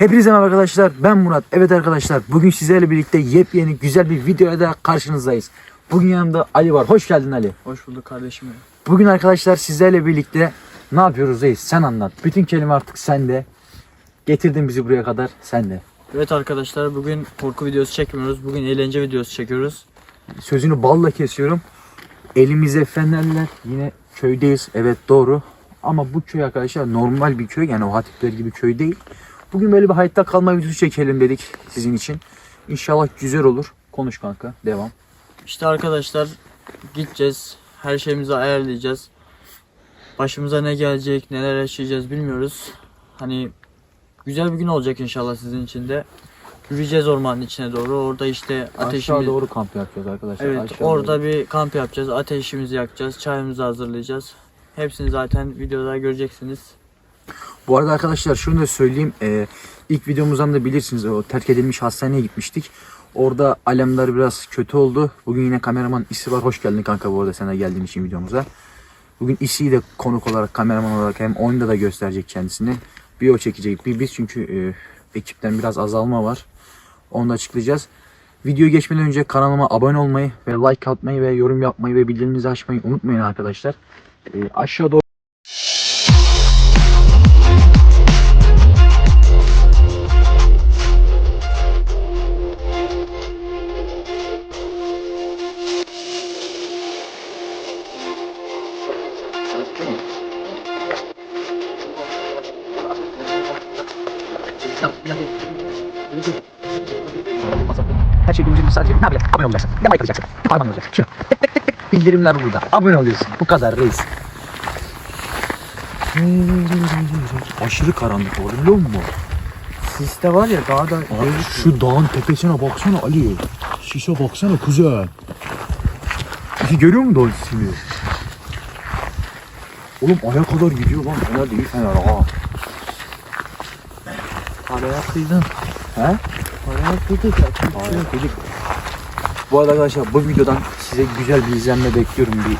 Hepinize merhaba arkadaşlar. Ben Murat. Evet arkadaşlar bugün sizlerle birlikte yepyeni güzel bir videoya da karşınızdayız. Bugün yanımda Ali var. Hoş geldin Ali. Hoş bulduk kardeşim. Bugün arkadaşlar sizlerle birlikte ne yapıyoruz reis? Sen anlat. Bütün kelime artık sende. Getirdin bizi buraya kadar. Sen de. Evet arkadaşlar bugün korku videosu çekmiyoruz. Bugün eğlence videosu çekiyoruz. Sözünü balla kesiyorum. Elimize fenerler. Yine köydeyiz. Evet doğru. Ama bu köy arkadaşlar normal bir köy. Yani o hatipler gibi köy değil. Bugün böyle bir hayatta kalma videosu çekelim dedik sizin için. İnşallah güzel olur. Konuş kanka. Devam. İşte arkadaşlar gideceğiz. Her şeyimizi ayarlayacağız. Başımıza ne gelecek, neler yaşayacağız bilmiyoruz. Hani güzel bir gün olacak inşallah sizin için de. Yürüyeceğiz ormanın içine doğru. Orada işte Aşağı ateşimiz... doğru kamp yapacağız arkadaşlar. Evet Aşağı orada doğru. bir kamp yapacağız. Ateşimizi yakacağız. Çayımızı hazırlayacağız. Hepsini zaten videoda göreceksiniz. Bu arada arkadaşlar şunu da söyleyeyim. Ee, ilk videomuzdan da bilirsiniz o terk edilmiş hastaneye gitmiştik. Orada alemler biraz kötü oldu. Bugün yine kameraman İsi var. Hoş geldin kanka bu arada sana geldiğin için videomuza. Bugün İsi'yi de konuk olarak kameraman olarak hem oyunda da gösterecek kendisini. Bir o çekecek bir biz çünkü e, ekipten biraz azalma var. Onu da açıklayacağız. Videoya geçmeden önce kanalıma abone olmayı ve like atmayı ve yorum yapmayı ve bildiriminizi açmayı unutmayın arkadaşlar. E, aşağı doğru like atacaksın? Ne parmağın olacak. Şu. Tık tık tık tık. Bildirimler burada. Abone oluyorsun. Bu kadar reis. Aşırı karanlık oldu biliyor musun? Siste var ya daha da Abi şu dağın tepesine baksana Ali. Şişe baksana kuzen. İki görüyor musun dağın sisini? Oğlum aya kadar gidiyor lan. Fener değil fener ha. Araya kıydın. He? Araya kıydık ya. Aynen çocuk. Bu arada arkadaşlar bu videodan size güzel bir izlenme bekliyorum. Bir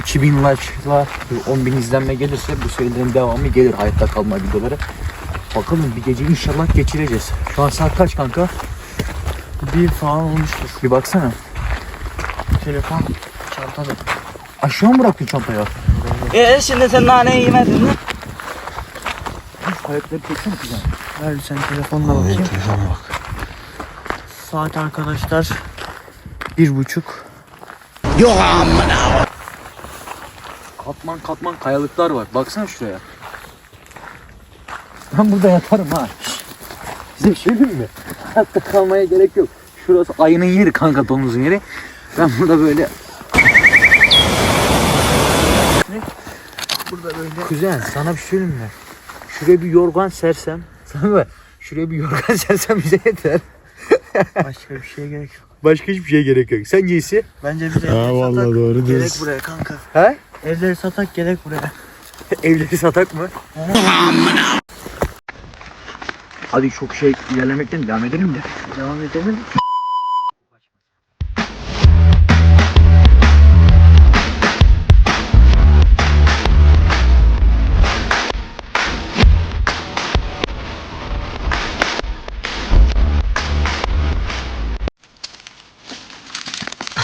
2000 like'la bir 10 bin izlenme gelirse bu serilerin devamı gelir hayatta kalma videoları. Bakalım bir gece inşallah geçireceğiz. Şu an saat kaç kanka? Bir falan olmuştur. Bir baksana. Telefon çantada. Aşağı mı bıraktın çantayı? E şimdi sen nane yemedin mi? Ayakları çeksene güzel. Ver sen telefonla bakayım. Saat arkadaşlar bir buçuk. Katman katman kayalıklar var. Baksana şuraya. Ben burada yatarım ha. Size bir şey diyeyim mi? Hayatta kalmaya gerek yok. Şurası ayının yeri kanka domuzun yeri. Ben burada böyle Burada böyle. Kuzen sana bir şey söyleyeyim mi? Şuraya bir yorgan sersem. Sana mı? Şuraya bir yorgan sersem bize yeter. Başka bir şeye gerek yok. Başka hiçbir şeye gerek yok. Sen giysi. Bence biz Ha evleri vallahi satak. doğru Gerek diyorsun. buraya kanka. He? Evleri satak gerek buraya. Evleri satak mı? Hadi çok şey ilerlemekten devam edelim de. Devam edelim.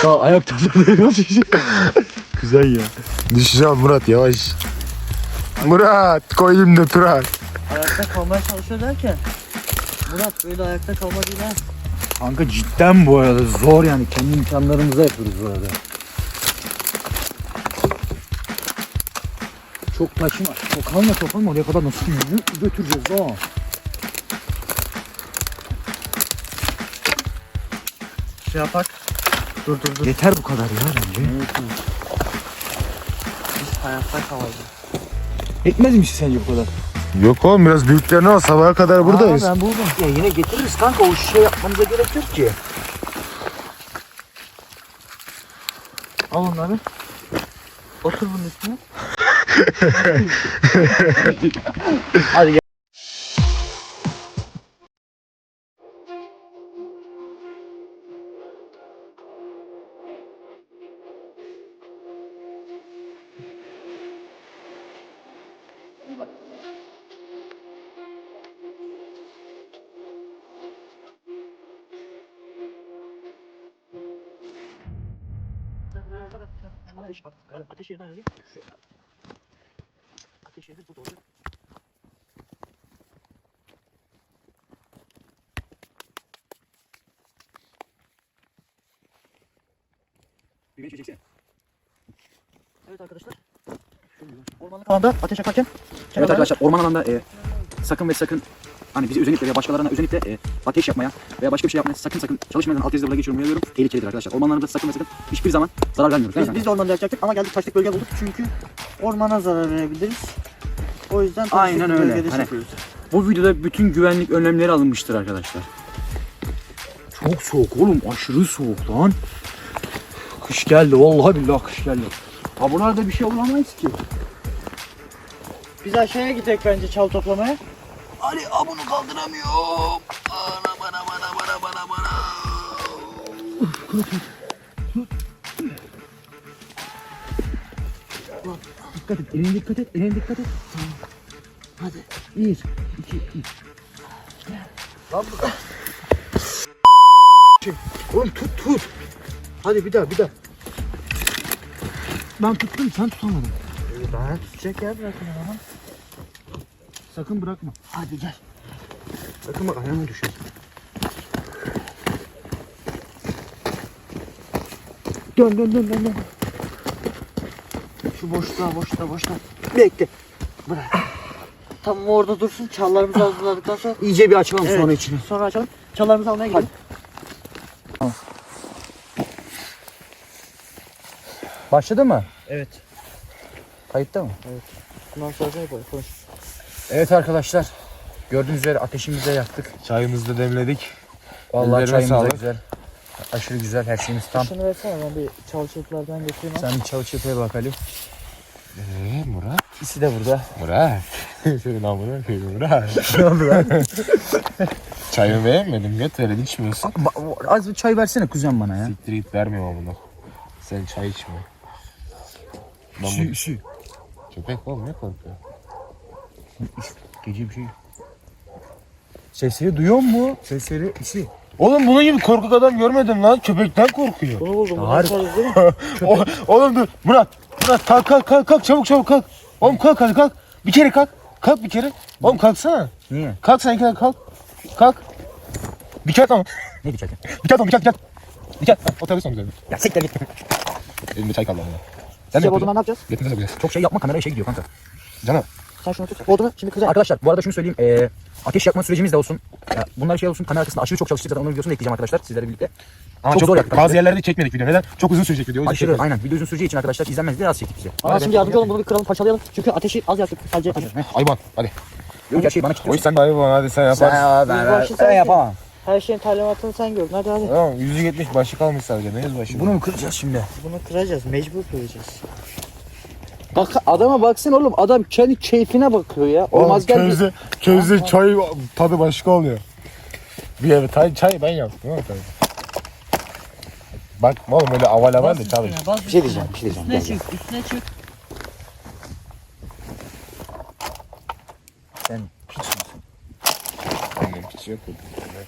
Daha ayakta. Güzel ya. Düşeceğim Murat yavaş. Murat koyayım da Turan. Ayakta kalmaya çalışıyor derken. Murat böyle ayakta kalma değil ha. Kanka cidden bu arada zor yani. Kendi imkanlarımıza yapıyoruz bu arada. Çok taşıma. Çok alma çok alma. Oraya kadar nasıl yürü- götüreceğiz ha? Şey yapak. Dur dur dur. Yeter bu kadar ya bence. Biz hayatta kalacağız. Yetmez mi sence bu kadar? Yok oğlum biraz büyüklerini al sabaha kadar buradayız. Aa, ben buldum. Ya yine getiririz kanka. O şey yapmamıza gerek yok ki. Al onları. Otur bunun üstüne. Hadi gel. Evet arkadaşlar. Ormanlık alanda ateş yakarken Evet arkadaşlar orman alanda e, sakın ve sakın hani bizi özenip de veya başkalarına özenip de e, ateş yapmaya veya başka bir şey yapmaya sakın sakın çalışmadan alt yazıda burada geçiyorum uyarıyorum. Tehlikelidir arkadaşlar. Ormanlarımızda sakın ve sakın hiçbir zaman zarar vermiyoruz. biz, biz de ormanda yakacaktık ama geldik taşlık bölge bulduk çünkü ormana zarar verebiliriz. O yüzden taşlık Aynen öyle. bölgede Hani- yapıyoruz. Bu videoda bütün güvenlik önlemleri alınmıştır arkadaşlar. Çok soğuk oğlum aşırı soğuk lan. Kış geldi vallahi billahi kış geldi. Ha buralarda bir şey bulamayız ki. Biz aşağıya gidelim bence çal toplamaya. Ali a bunu kaldıramıyorum. Ana bana bana bana bana bana. Dikkat et, eline dikkat et, eline dikkat et. Hadi. Bir, iki, üç. Lan bu. Oğlum tut tut. Hadi bir daha bir daha. Ben tuttum sen tutamadın. Ben tutacak yer bırakın ama. Sakın bırakma. Hadi gel. Sakın bak ayağıma düşer. Dön dön dön dön dön. Şu boşluğa boşluğa boşluğa. Bekle. Bırak. Tamam orada dursun. Çallarımızı hazırladıktan sonra. İyice bir açalım Evet. sonra içini. Sonra açalım. Çallarımızı almaya gidelim. Başladı mı? Evet. Kayıtta mı? Bundan sonra şey yapalım. Konuş. Evet arkadaşlar. Gördüğünüz üzere ateşimizi de yaktık. Çayımızı da demledik. Vallahi Ellerine çayımız da sağlık. güzel. Aşırı güzel her şeyimiz tam. Şunu versene ben bir çalçıklardan getireyim. Sen bir çavuş yapıya bak Ali. Eee Murat? İkisi de burada. Murat. Senin amına koyayım Murat. Ne oldu lan? Çayımı beğenmedim. Göt verin içmiyorsun. Az bir çay versene kuzen bana ya. Siktir git vermiyorum amına. Sen çay içme. Ben Şu, bu... şu. Köpek oğlum ne korkuyor? Gece bir şey. Sesleri duyuyor mu? Sesleri işi. Oğlum bunun gibi korkak adam görmedim lan. Köpekten korkuyor. Açarız değil mi? O- oğlum dur. Murat. Murat kalk kalk kalk kalk çabuk çabuk kalk. Oğlum kalk hadi kalk. Bir kere kalk. Kalk bir kere. Oğlum kalksana. Niye? Kalk sen iki kere kalk. Kalk. Bir kere tamam. Ne diyecek? Bir kere tamam bir kere bir kere. Bir kere. Otobüs mü Ya siktir git. Elimde çay kaldı ama. Sen Şey ne bodruma yapıyorsun? ne yapacağız? De buraya. Çok şey yapma kameraya şey gidiyor kanka. Canım. Sen şunu tut. Bodruma şimdi kızar. Arkadaşlar bu arada şunu söyleyeyim. Ee, ateş yakma sürecimiz de olsun. Ya, bunlar şey olsun. Kamera arkasında aşırı çok çalıştık. Zaten onun videosunu da ekleyeceğim arkadaşlar sizlerle birlikte. Ama Çok çok, zor yaktık Bazı yerlerde çekmedik video. Neden? Çok uzun sürecek video. Aşırı çekmedik. aynen. Video uzun süreceği için arkadaşlar izlenmez diye az çektik bize. Bana şimdi yardımcı olun bunu bir kıralım parçalayalım. Çünkü ateşi az yaktık. Sadece ateş. Ayban hadi. Yok her şeyi bana kilitliyorsun. yüzden de Ayban hadi sen yaparsın. ben, Yüzbaşı sensin. Her şeyin talimatını sen gör. Hadi hadi. Tamam 170 başı kalmış sadece. Ne yüzbaşı? Bunu mu kıracağız şimdi? Bunu kıracağız. Mecbur kıracağız. Bak adama baksana oğlum. Adam kendi keyfine bakıyor ya. Olmaz közde, közde çay tadı başka oluyor. Bir evet çay, çay ben yaptım ama tabii. Bak oğlum öyle aval aval de çalış. Bir şey diyeceğim. Bir şey diyeceğim. Gel, gel. çık. Üstüne çık. Sen hiç misin? Annem hiç yok.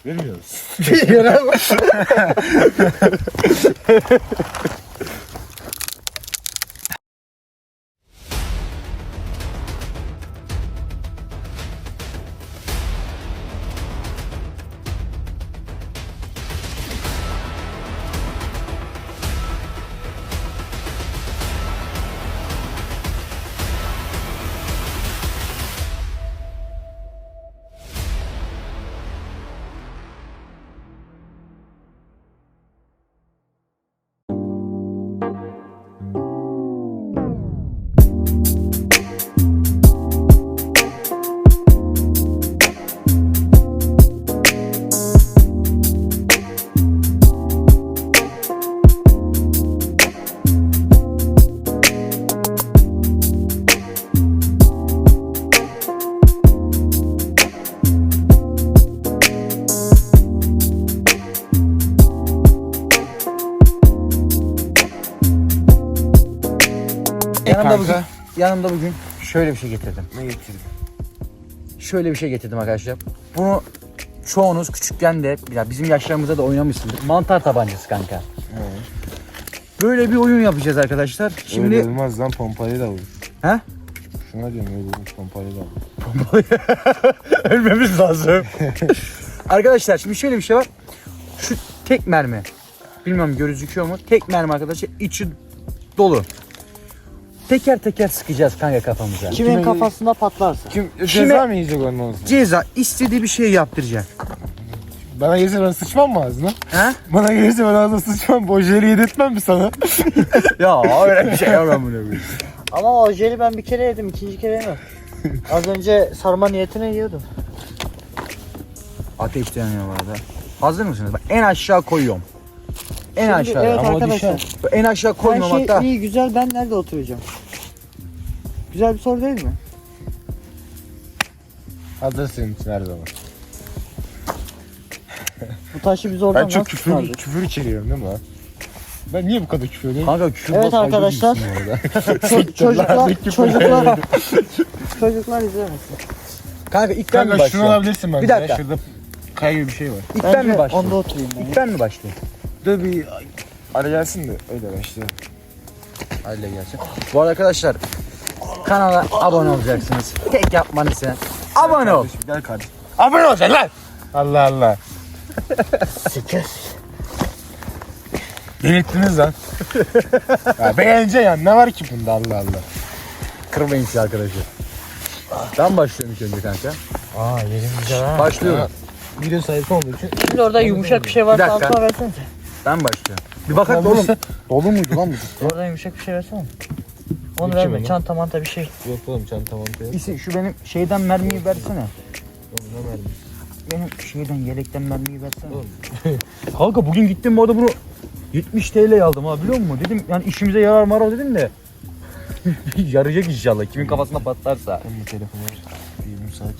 Bilmiyoruz. Yanımda bugün, yanımda bugün şöyle bir şey getirdim. Ne getirdin? Şöyle bir şey getirdim arkadaşlar. Bunu çoğunuz küçükken de ya bizim yaşlarımızda da oynamışsındır. Mantar tabancası kanka. Böyle bir oyun yapacağız arkadaşlar. Şimdi Şimdi olmaz lan pompayı da vur. He? Şuna diyorum öyle olmaz pompayı da vur. ölmemiz lazım. arkadaşlar şimdi şöyle bir şey var. Şu tek mermi. Bilmiyorum gözüküyor mu? Tek mermi arkadaşlar içi dolu. Teker teker sıkacağız kanka kafamıza. Kimin Kime- kafasında patlarsa. Kim Kime- ceza mı yiyecek onun olsun? Ceza istediği bir şey yaptıracak. Bana gelirse ben sıçmam mı ağzına? He? Bana gelirse ben ağzına sıçmam. Bu jeli yedirtmem mi sana? ya öyle bir şey yapmam bunu. Ama o jeli ben bir kere yedim, ikinci kere yemem. Az önce sarma niyetine yiyordum. Ateş yanıyor bu arada. Hazır mısınız? Bak en aşağı koyuyorum. En Şimdi, aşağı. evet Ama o arkadaşlar. düşer. En aşağı Her şey iyi, güzel. Ben nerede oturacağım? Güzel bir soru değil mi? Hazır senin için her zaman. Bu taşı biz oradan Ben çok nasıl küfür, çıkardık? küfür içeriyorum değil mi lan? Ben niye bu kadar küfür ediyorum? Kanka küfür Evet basma arkadaşlar. bu arada. Ço- çocuklar, çocuklar, çocuklar izlemesin. Kanka ilk ben mi Kanka şunu başlıyorum? alabilirsin bence. Bir dakika. Ya, Şurada kaya gibi bir şey var. İlk ben mi Bence onda oturayım ben. İlk ben mi başlayayım? Dur bir ara gelsin de öyle başlayalım. Hadi gelsin. Bu arada arkadaşlar kanala abone olacaksınız. Tek yapmanız sen. Abone ol. Kardeşim, Gel kardeşim. Abone ol sen lan. Allah Allah. Delirttiniz lan. ya beğeneceksin ya ne var ki bunda Allah Allah. Kırmayın sizi arkadaşlar. Ben başlıyorum ilk önce kanka. Aa yerim güzel ha. Başlıyorum. Video sayısı olduğu için. Şimdi orada yumuşak bir şey varsa Bir dakika. altına versene. Ben başlıyorum. Bir bakar oğlum. Dolu muydu lan bu? Orada yumuşak bir şey versene. Onu Bu verme. lan? Çanta manta bir şey. Yok oğlum çantam antaya. İse şu benim şeyden mermiyi versene. Benim şeyden yelekten mermiyi versene. Kanka bugün gittim orada bunu 70 TL aldım ha biliyor musun? Dedim yani işimize yarar marar dedim de. Yarayacak inşallah. Kimin kafasına patlarsa. Benim telefonu var. Bir saat.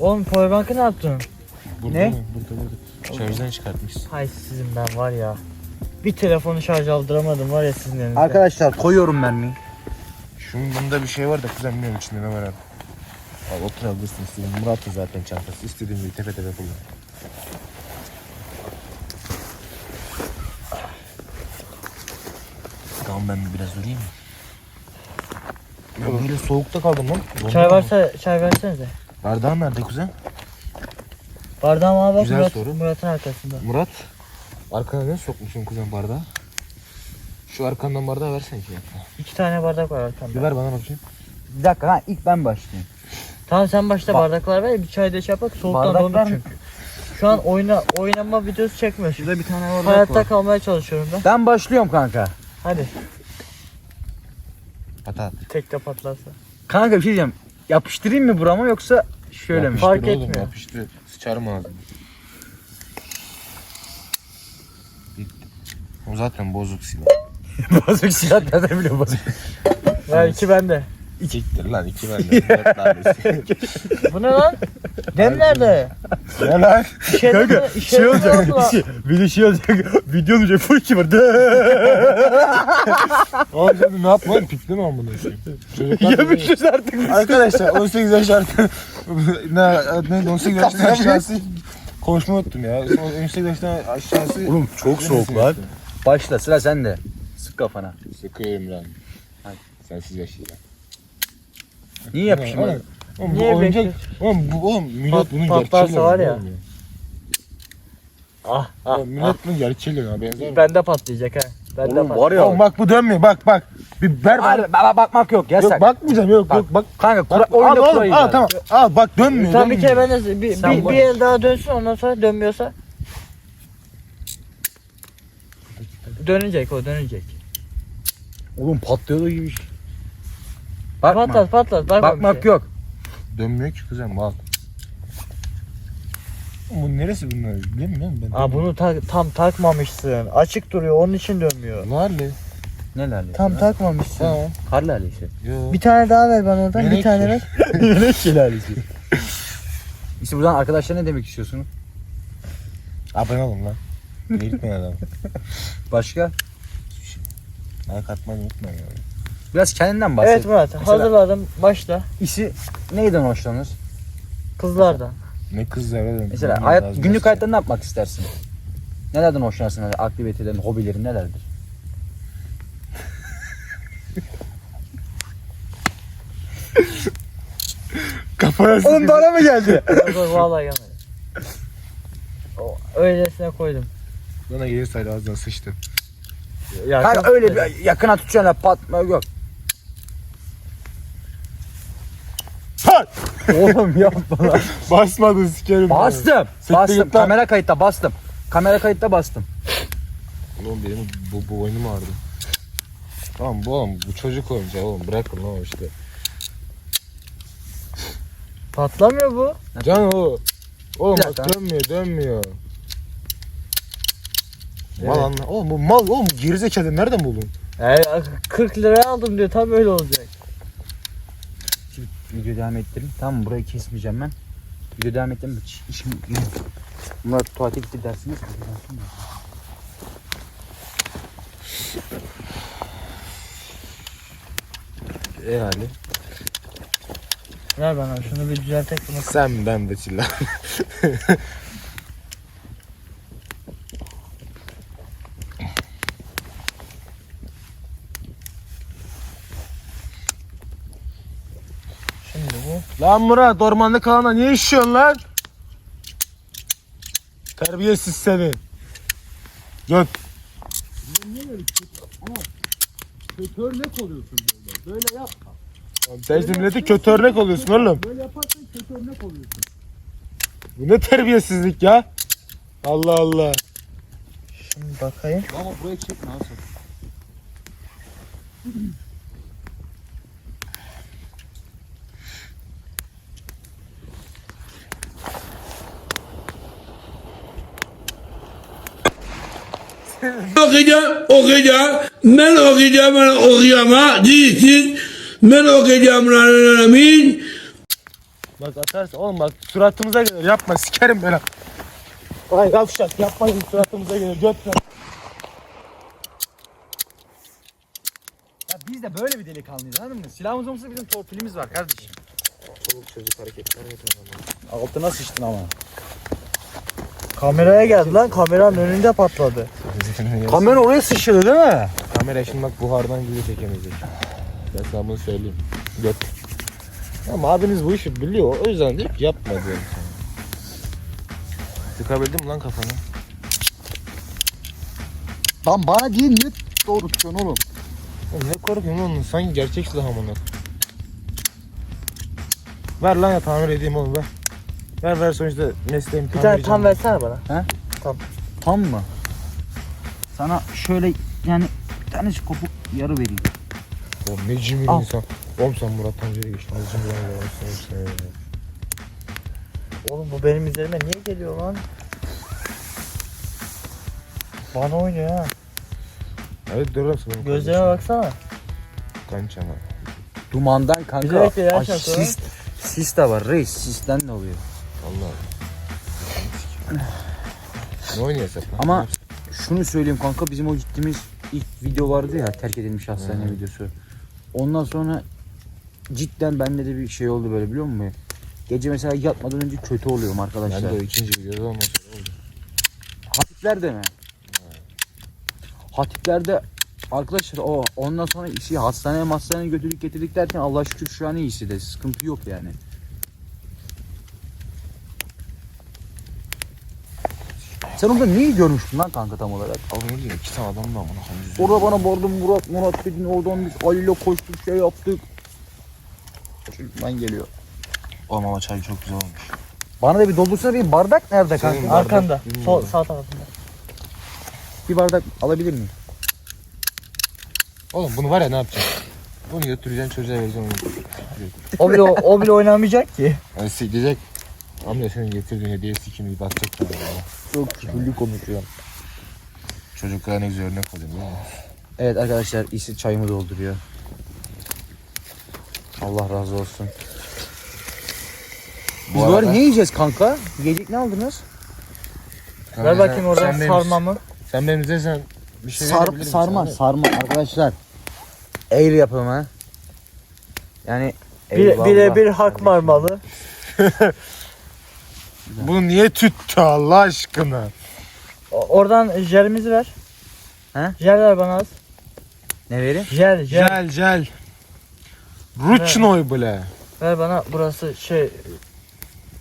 Oğlum powerbank'ı ne yaptın? Burada Ne? mı? Burada burada. Şarjdan çıkartmışsın. Hay sizin ben var ya. Bir telefonu şarj aldıramadım var ya sizin elinizde. Arkadaşlar koyuyorum mermiyi. Şunun bunda bir şey var da kuzen bilmiyorum içinde ne var abi. Al otur alırsın istediğin. Murat da zaten çantası. İstediğin gibi tepe tepe kullan. Tamam ben biraz durayım mı? Ya böyle soğukta kaldım lan. Çay varsa çay versenize. Bardağın nerede kuzen? Bardağım abi bak Güzel Murat, soru. Murat'ın arkasında. Murat. Arkana ne sokmuşsun kuzen bardağı? Şu arkandan bardağı versene ki. İki tane bardak var Bir arkamda. ver bana bakayım. Bir dakika ha ilk ben başlayayım. Tamam sen başta Bak- bardaklar ver bir çay da şey yapak soğuktan Bardak var mı? çünkü. Şu an oyna oynama videosu çekmiyor. Şurada bir tane var. Hayatta kalmaya çalışıyorum ben. Ben başlıyorum kanka. Hadi Patat. tek de patlarsa. Kanka bir şey diyeceğim. Yapıştırayım mı burama yoksa şöyle mi? Yapıştır Fark oğlum, etmiyor. Yapıştır. Sıçarım. Bitti. O zaten bozuk silah. Bozuk silah nereden biliyor bozuk. Ver iki bende. İkiktir lan iki. Dört tanesi. Bu ne lan? Dem nerede? ne lan? İşe Kanka şey olacak. Şey, bir de şey olacak. Video olacak. Full kim var? Oğlum sen ne yapma? Pikli mi amına koyayım? Çocuklar Yemişiz artık. Arkadaşlar 18 yaş artı ne, neydi 18 yaştan aşağısı konuşma unuttum ya. 18 yaştan aşağısı Oğlum çok soğuk lan. Başla sıra sende. Sık kafana. Sıkıyorum lan. Hadi. Sensiz yaşayacağım. Niye yapışma? Oğlum, oğlum bu Niye oyuncak, oğlum bu oğlum millet bunun gerçeğiyle var ya. Ah ah. Oğlum millet bunun gerçeğiyle oynuyor, benzer mi? Bende patlayacak ha. Bende Oğlum patlayacak. var ya. Oğlum bak bu dönmüyor bak bak. Bir ver bana. Hayır, baba bakmak yok yasak. Yok bakmayacağım yok Bak. yok bak. Kanka kura, Bak, al oyunda oğlum kurayı al tamam. Al bak dönmüyor. Tamam bir dönmüyor. kere ben de bir, Sen bir, bak. bir el daha dönsün ondan sonra dönmüyorsa dönecek o dönecek. Oğlum patlıyor da gibi. Bakma. Patlat patlat. Bakma Bakmak şey. yok. Dönmüyor ki kızım bak. Oğlum Bu neresi bunlar? Bilmiyorum ben. Aa bunu ta- tam takmamışsın. Açık duruyor onun için dönmüyor. Nerede? Ne lalesi? Tam takmamışsın. Tamam. Kar lalesi. Yok. Bir tane daha ver bana oradan. bir tane mi? ver. ne şelalesi? İşte buradan arkadaşlar ne demek istiyorsunuz? Abone olun lan. Delirtmeyin adamı. Başka? Like atmayı unutmayın ya. Biraz kendinden bahset. Evet Murat Mesela- hazırladım. Başla. İşi neyden hoşlanır? Kızlardan. Ne kızlar oğlum. Mesela hayat, günlük hayatta ne yapmak istersin? Nelerden hoşlanırsın? Yani aktivitelerin, hobilerin nelerdir? Kafana Oğlum bana mı geldi? Yok, yok, Vallahi gelmedi. O, öylesine koydum. Bana gelirseydi ağzına sıçtı. Ya, Kanka öyle bir yakına tutacaksın la patma yok. Pat! Oğlum yapma lan. Basmadın sikerim. Bastım. Siktir Bastım. git lan. Kamera kayıtta bastım. Kamera kayıtta bastım. Oğlum benim bu, bu boynum ağrıdı. Tamam bu oğlum bu çocuk oyuncağı oğlum bırakın lan o işte. Patlamıyor bu. Can o. Oğlum Bir bak dakika. dönmüyor dönmüyor. Mal anla. Oğlum bu mal oğlum gerizekalı nereden buldun? E, 40 liraya aldım diyor tam öyle olacak. Video devam ettirin. Tamam burayı kesmeyeceğim ben. Video devam ettirin. İşim. Bunlar tuvalete gitti dersiniz. E hali. Ver bana şunu bir düzeltek bunu. Sen ben de çilla. Şimdi bu. lan Murat ormanlık alana niye işiyorsun lan? Terbiyesiz seni. Göt. Kötü örnek oluyorsun böyle. Böyle yapma. Sen millete kötü örnek oluyorsun oğlum. Böyle yaparsan kötü örnek oluyorsun. Bu ne terbiyesizlik ya? Allah Allah. Şimdi bakayım. Ama buraya çekme nasıl? okuyacağım, okuyacağım. Ben okuyacağım, ben okuyacağım ha. Değilsin. Ben okuyacağım. Amin. Bak atarsın oğlum bak suratımıza gelir yapma sikerim ben. Ay yavşak yapmayın suratımıza gelir göt lan. Ya biz de böyle bir delikanlıyız anladın mı? Silahımız olmasa bizim torpilimiz var kardeşim. Çoluk çocuk hareketler Altına sıçtın ama. Kameraya geldi lan kameranın önünde patladı. Kamera oraya sıçradı değil mi? Kamera şimdi bak buhardan gibi çekemeyecek. Ben sana bunu söyleyeyim. Göt. Ama abiniz bu işi biliyor. O yüzden ki yapma diyorum sana. Sıkabildim mi lan kafanı? Lan bana değil niye doğru tutuyorsun oğlum? Oğlum ne korkuyorsun oğlum? Sanki gerçek silah amına. Ver lan ya tamir edeyim oğlum ver. Ver ver sonuçta mesleğim Bir tane tam versene bana. Tam mı? Sana şöyle yani bir tanecik kopuk yarı vereyim. Oğlum ne cimri Al. insan. Oğlum sen Murat Tancer'e geçtin. Ne cimri. Sen- sen- Oğlum bu benim üzerime niye geliyor lan? Bana oynuyor ha. Evet dur lan sana. Gözlerime baksana. Kançama. Dumandan kanka. Bir dakika ya, Ay, şaka. sis, sis de var reis. Sisten ne oluyor? Allah. ne oynuyorsun lan? Ama şunu söyleyeyim kanka bizim o gittiğimiz ilk video vardı ya terk edilmiş hastane Hı. videosu. Ondan sonra cidden bende de bir şey oldu böyle biliyor musun? Gece mesela yatmadan önce kötü oluyorum arkadaşlar. Ben de o ikinci videoda ondan sonra oldu. Hatiplerde mi? Hatiplerde arkadaşlar o ondan sonra işi hastaneye hastaneye götürdük getirdik derken Allah şükür şu an iyisi de sıkıntı yok yani. Sen orada neyi görmüştün lan kanka tam olarak? Oğlum ne diyeyim? İki tane adam da amına koyayım. Orada bana bordum Murat Murat dedin oradan biz Ali ile koştuk şey yaptık. Çocuktan geliyor. Oğlum ama çay çok güzel olmuş. Bana da bir doldursana bir bardak nerede kanka? Senin Arkanda. bardak Sol, sağ tarafında. Bir bardak alabilir miyim? Oğlum bunu var ya ne yapacaksın? Bunu götüreceksin çocuğa vereceksin onu. O bile, o bile oynamayacak ki. Yani sikecek. Amca senin getirdiğin hediye sikini bir bakacak ya. Çok küfürlü konuşuyor. Çocuklara ne güzel örnek oluyor değil mi? Evet arkadaşlar iyisi çayımı dolduruyor. Allah razı olsun. Biz Bu var arada- ne yiyeceğiz kanka? Yiyecek ne aldınız? Ver bakayım oradan sen benim- sarmamı. Sen benim izlesen bir şey Sar, verebilir misin? sarma, sarma arkadaşlar. El yapımı. Yani Bir, eyvallah birebir hak kardeşim. marmalı. Bunu niye tüttü Allah aşkına? O- Oradan jelimizi ver. He? Jel ver bana az. Ne vereyim? Jel jel. Gel gel. Ruçnoy bile. Ver bana burası şey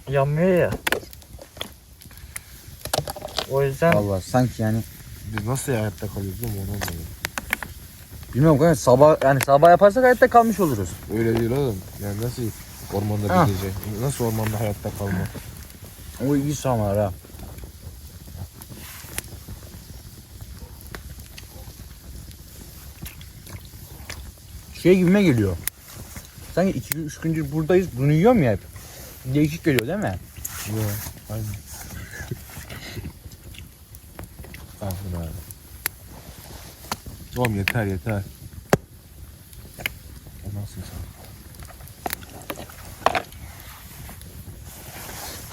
yanmıyor ya. O yüzden Allah sanki yani Biz nasıl hayatta kalıyoruz değil mi onu anlamadım. bilmiyorum kanka sabah yani sabah yaparsak hayatta kalmış oluruz. Öyle değil oğlum. Yani nasıl ormanda Ha. bir gece? Nasıl ormanda hayatta kalma? O iyi sağlar ha. Şey gibime geliyor. Sanki 2-3 gündür buradayız. Bunu yiyorum ya hep. Değişik geliyor değil mi? Yok. Aynen. ah. Oğlum yeter yeter. Olmazsın sen.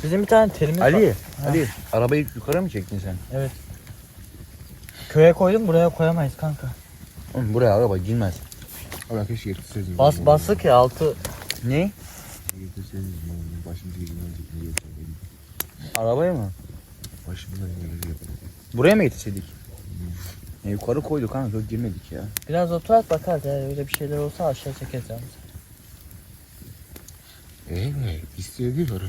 bizim bir tane telimiz var. Ali, Ali arabayı yukarı mı çektin sen? Köye koydum buraya koyamayız kanka. Oğlum buraya araba girmez. Abi keşke getirseydin. Bas basık ya altı. Ne? Getirseydin. Başımıza. Ne getirseydin. Arabaya mı? Başımıza gelmez. Buraya mı getirseydik? E, yukarı koyduk kanka çok girmedik ya. Biraz oturak bakar ya öyle bir şeyler olsa aşağı çekeriz yalnız. Evet. İstediyor.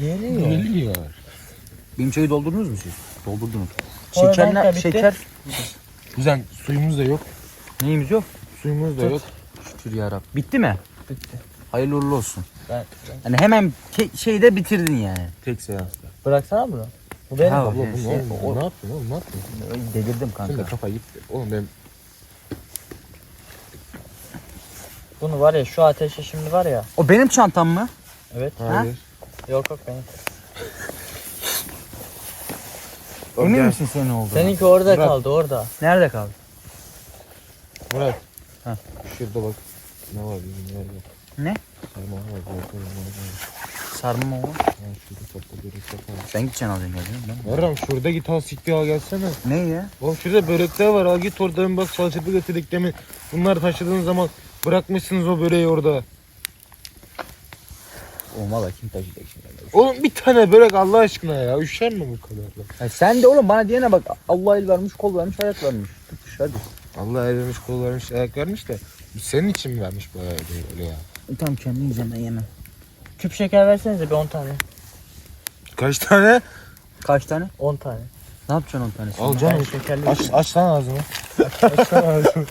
Geliyor. Geliyor. Benim çayı doldurdunuz mu siz? Doldurdunuz. Powerbank Şeker bitti. Güzel. Suyumuz da yok. neyimiz yok? Suyumuz da Tut. yok. Şükür yarabbim. Bitti mi? Bitti. Hayırlı uğurlu olsun. Ben, Hani hemen ke- şeyde bitirdin yani. Tek seansta. bıraksana bunu. Bu benim. Ha, Abla bu şey, ne oğlum? o- Ne yaptın oğlum? Ne yaptın? Delirdim Sen de kanka. kafa gitti. Oğlum ben Bunu var ya şu ateşe şimdi var ya. O benim çantam mı? Evet. Hayır. Yok yok benim. Emin gel. misin senin olduğunu? Seninki orada Murat. kaldı orada. Nerede kaldı? Murat. Ha. Şurada bak. Ne var bizim nerede? Ne? Sarma var. Ne var. Sarma o. Ha şurada sapta börek sapta. Sen gideceksin alacaksın geldin. Ben. Yarram şurada git al siktir al gelsene. Ne ya? Oğlum şurada börekler var al git oradan bak salçalı getirdik demin. Bunları taşıdığın zaman bırakmışsınız o böreği orada. Oğlum valla kim taşıyacak şimdi? Oğlum bir tane börek Allah aşkına ya. Üşer mi bu kadar da? Ya sen de oğlum bana diyene bak Allah el vermiş kol vermiş ayak vermiş. Tutmuş hadi. Allah el vermiş kol vermiş ayak vermiş de. Senin için mi vermiş bu öyle, öyle ya? E, tamam kendin yiyeceğim ben yemem. Küp şeker versenize bir 10 tane. Kaç tane? Kaç tane? 10 tane. Ne yapacaksın 10 tanesini? Al canım. şekerli Aç, aç lan ağzını. aç lan ağzını.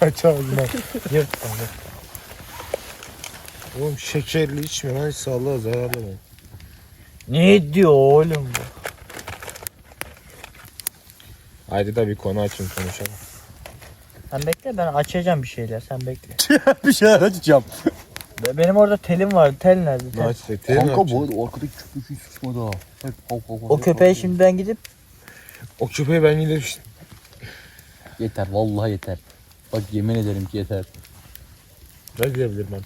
aç ağzını. Yırt kanka. Oğlum şekerli içme lan hiç sağlığa zararlı mı? Ne diyor oğlum bu? Haydi da bir konu açın konuşalım. Sen bekle ben açacağım bir şeyler sen bekle. bir şeyler açacağım. Be- Benim orada telim vardı. Tel nerede? Ne Tel. aç tekleri Kanka bu arada arkadaki köpek hiç sıçmadı ha. Hep hav hav hav O hav köpeğe hav. şimdi ben gidip O köpeği ben giderim. Yeter vallahi yeter. Bak yemin ederim ki yeter. Ben gidebilirim ben.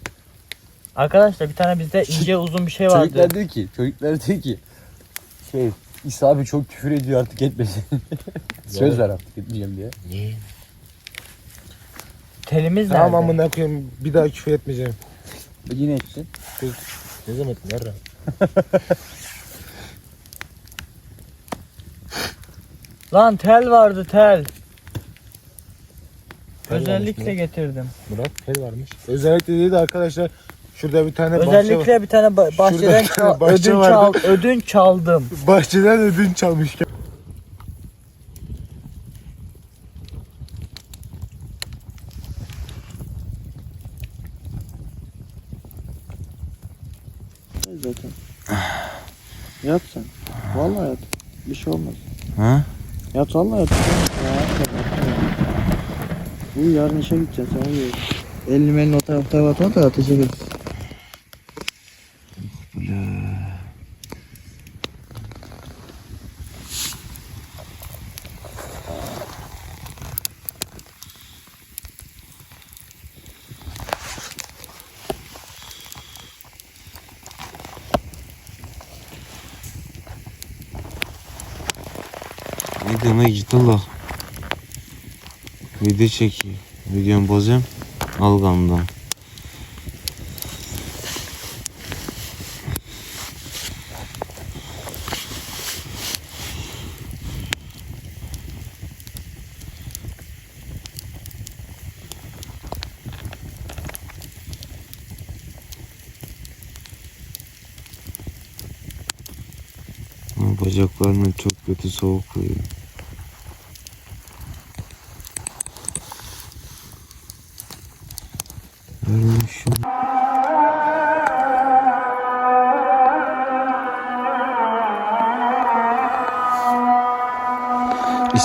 Arkadaşlar bir tane bizde ince uzun bir şey vardı. Çocuklar diyor ki, çocuklar diyor ki şey İsa abi çok küfür ediyor artık etmesin. Söz ver artık etmeyeceğim diye. Niye? Telimiz nerede? Tamam amına koyayım bir daha küfür etmeyeceğim. Yine ettin. Ne zaman ettin yarra? Lan tel vardı tel. Tel Özellikle varmış getirdim. Murat tel varmış. Özellikle değil de arkadaşlar şurada bir tane bahçe var. Özellikle bir tane ba- bahçeden bir tane çal- bahçe ödünç, vardı. al- ödünç çaldım. Bahçeden ödünç çalmış. Zaten. Yat sen. Vallahi yat. Bir şey olmaz. Ha? Yat vallahi yat. Ya, yat, yat. Bu yarın işe gideceğiz abi. Elini elini o tarafta atma da ateşe git. Abdullah. Video çekeyim. Videomu bozacağım. Algamdan. Bacaklarına çok kötü soğuk oluyor.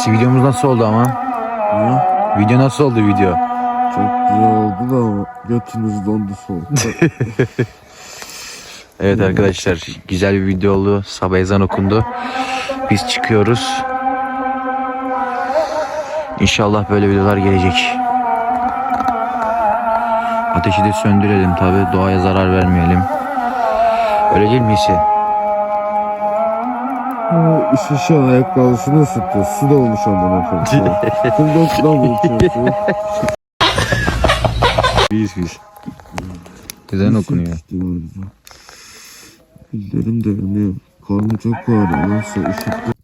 İsi videomuz nasıl oldu ama? Ha? Video nasıl oldu video? Çok güzel oldu da ama götünüz dondu soğuk. Evet arkadaşlar güzel bir video oldu. Sabah ezan okundu. Biz çıkıyoruz. İnşallah böyle videolar gelecek. Ateşi de söndürelim tabi. Doğaya zarar vermeyelim. Öyle değil mi Hisi? Şişe ayakkabısını ısıttı. Su da olmuş amına koyayım. Kim döktü lan bu içine Biz biz. Ezan okunuyor. Ellerim de yanıyor. Karnım çok ağrıyor. Nasıl ışıklı.